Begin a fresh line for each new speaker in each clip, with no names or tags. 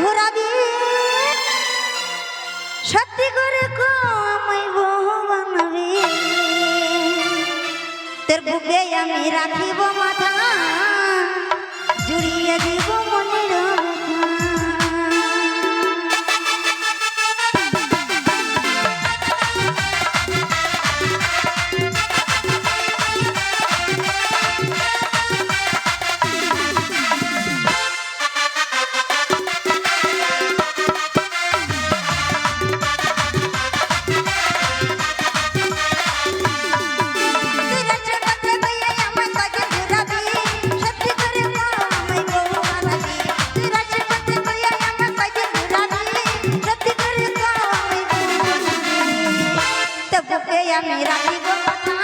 ঘোরাবি? সত্যি করে কমাই বানাবি। তোর বুকে আমি রাখিব মাথা। জুড়িয়ে দিব আমি রাখিব কথা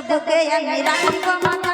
বুকে আমি রাখিব মাথা